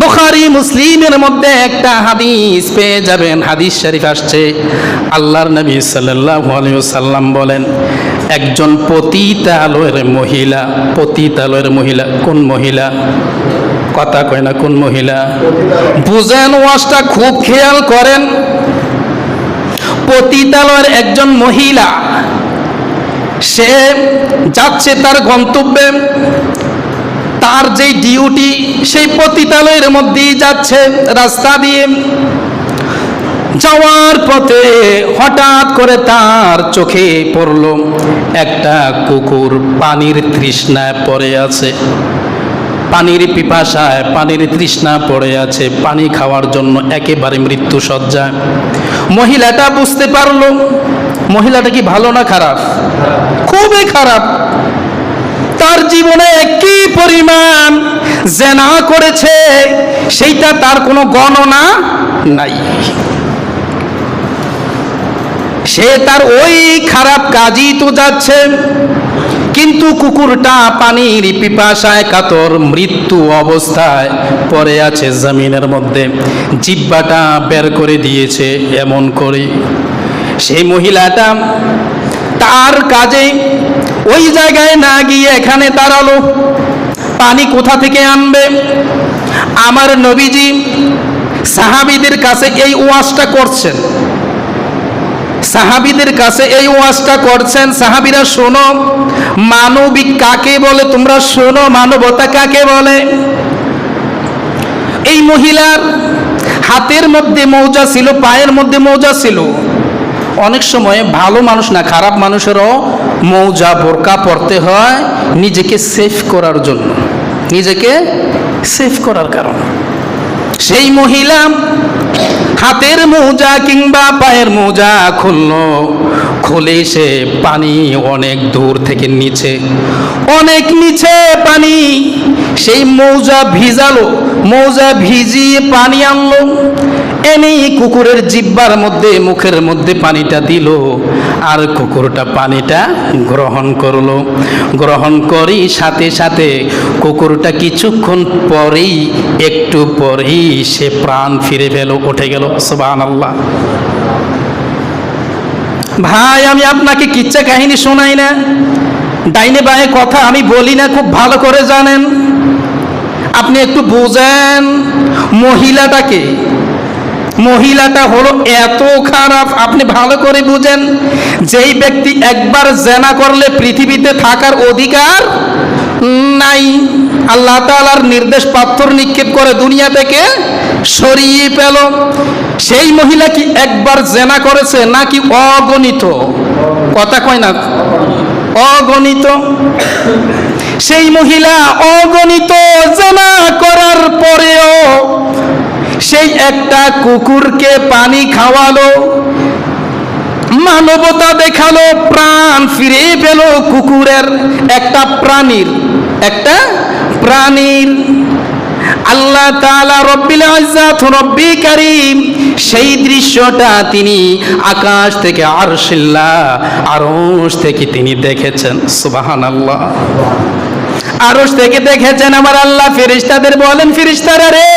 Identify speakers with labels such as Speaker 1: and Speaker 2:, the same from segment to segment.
Speaker 1: বুখারি, মুসলিমের মধ্যে একটা হাদিস পেয়ে যাবেন। হাদিস শরীফ আসছে। আল্লাহর নবী আলাইহি সাল্লাম বলেন, একজন পতিতালয়ের মহিলা পতিতালয়ের মহিলা, কোন মহিলা? কথা কয় না, কোন মহিলা? বুঝেন, ওয়াজটা খুব খেয়াল করেন। পতিতালয়ের একজন মহিলা, সে যাচ্ছে তার গন্তব্যে তার যে ডিউটি, সেই পতিতালয়ের মধ্যেই যাচ্ছে রাস্তা দিয়ে। যাওয়ার পথে হঠাৎ করে তার চোখে পড়ল একটা কুকুর পানির তৃষ্ণায় পড়ে আছে। পানির পিপাসায় পানির তৃষ্ণা পড়ে আছে, পানি খাওয়ার জন্য একেবারে মৃত্যু সজ্জায় মহিলাটা বুঝতে পারল, মহিলাটা কি ভালো না খারাপ? খুবই খারাপ। তার জীবনে কি পরিমাণ জেনা করেছে, সেইটা তার কোনো গণনা নাই। সে তার ওই খারাপ কাজই তো যাচ্ছে, কিন্তু কুকুরটা পানির পিপাসায় কাতর, মৃত্যু অবস্থায় পড়ে আছে জমিনের মধ্যে। জিব্বাটা বের করে দিয়েছে এমন করে। সেই মহিলাটা তার কাজে ওই জায়গায় না গিয়ে এখানে দাঁড়াল। পানি কোথা থেকে আনবে? আমার নবীজি সাহাবিদের কাছে এই ওয়াজটা করছেন। সাহাবিদের কাছে এই ওয়াজটা করছেন, সাহাবিরা শোনো, মানবিক কাকে বলে? তোমরা শোনো, মানবতা কাকে বলে? এই মহিলার হাতের মধ্যে মৌজা ছিল, পায়ের মধ্যে মৌজা ছিল। অনেক সময় ভালো মানুষ না, খারাপ মানুষেরও মৌজা বোরকা পরতে হয় নিজেকে সেফ করার জন্য। নিজেকে সেফ করার কারণে। সেই মহিলা হাতের মৌজা কিংবা পায়ের মৌজা খুললো। খুলে সে পানি অনেক দূর থেকে নিচে, অনেক নিচে পানি। সেই মৌজা ভিজালো, মৌজা ভিজিয়ে পানি আনলো। এনেই কুকুরের জিব্বার মধ্যে, মুখের মধ্যে পানিটা দিল। আর কুকুরটা পানিটা গ্রহণ করল। গ্রহণ করি সাথে সাথে কুকুরটা কিছুক্ষণ পরেই, একটু পরেই সে প্রাণ ফিরে পেল, উঠে গেল। সুবান আল্লাহ ভাই, আমি আপনাকে কিচ্ছা কাহিনী শোনাই না। ডাইনে বায়ে কথা আমি বলি না, খুব ভালো করে জানেন। আপনি একটু বুঝেন, মহিলাটাকে মহিলাটা হলো এত খারাপ, আপনি ভালো করে বুঝেন, যেই ব্যক্তি একবার জেনা করলে পৃথিবীতে থাকার অধিকার নাই। আল্লাহ তালার নির্দেশ পাথর নিক্ষেপ করে দুনিয়া থেকে সরিয়ে পেল। সেই মহিলা কি একবার জেনা করেছে নাকি অগণিত? কথা কয় না। অগণিত। সেই মহিলা অগণিত জেনা করার পরেও সেই একটা কুকুরকে পানি খাওয়ালো, মানবতা দেখাল, প্রাণ ফিরে পেল কুকুরের। একটা প্রাণীর একটা প্রাণীর। আল্লাহ তাআলা রব্বিল ইজ্জাত, রব্বি কারীম, সেই দৃশ্যটা তিনি আকাশ থেকে আরশিল্লাহ আরশ থেকে তিনি দেখেছেন। সুবহানাল্লাহ। আরশ থেকে দেখেছেন আমার আল্লাহ ফেরিস্তাদের বলেন ফিরিস্তারা রে,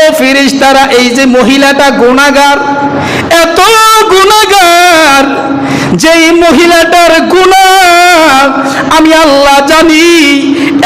Speaker 1: ও ফিরিস্তারা এই যে মহিলাটা গুণাগার, এত গুণাগার, যেই মহিলাটার গুণা, আমি আল্লাহ জানি,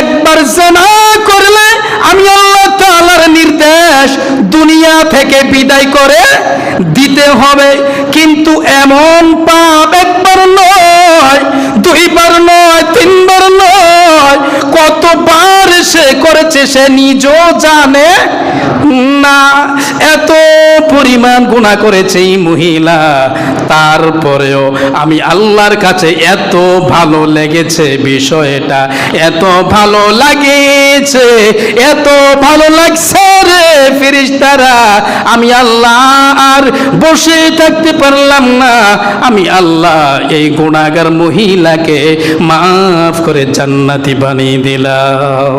Speaker 1: একবার জানা করলে আমি আল্লাহ তাআলার নির্দেশ দুনিয়া থেকে বিদায় করে দিতে হবে। কিন্তু এমন করেছে সে নিজও জানে না। এত পরিমাণ গুণা করেছে এই মহিলা। তারপরেও আমি আল্লাহর কাছে এত ভালো লেগেছে বিষয়টা। এত ভালো লাগেছে, এত ভালো লাগছে রে ফিরিস্তারা আমি আল্লাহ আর বসে থাকতে পারলাম না। আমি আল্লাহ এই গুণাগার মহিলাকে মাফ করে জান্নাতি বানিয়ে দিলাম।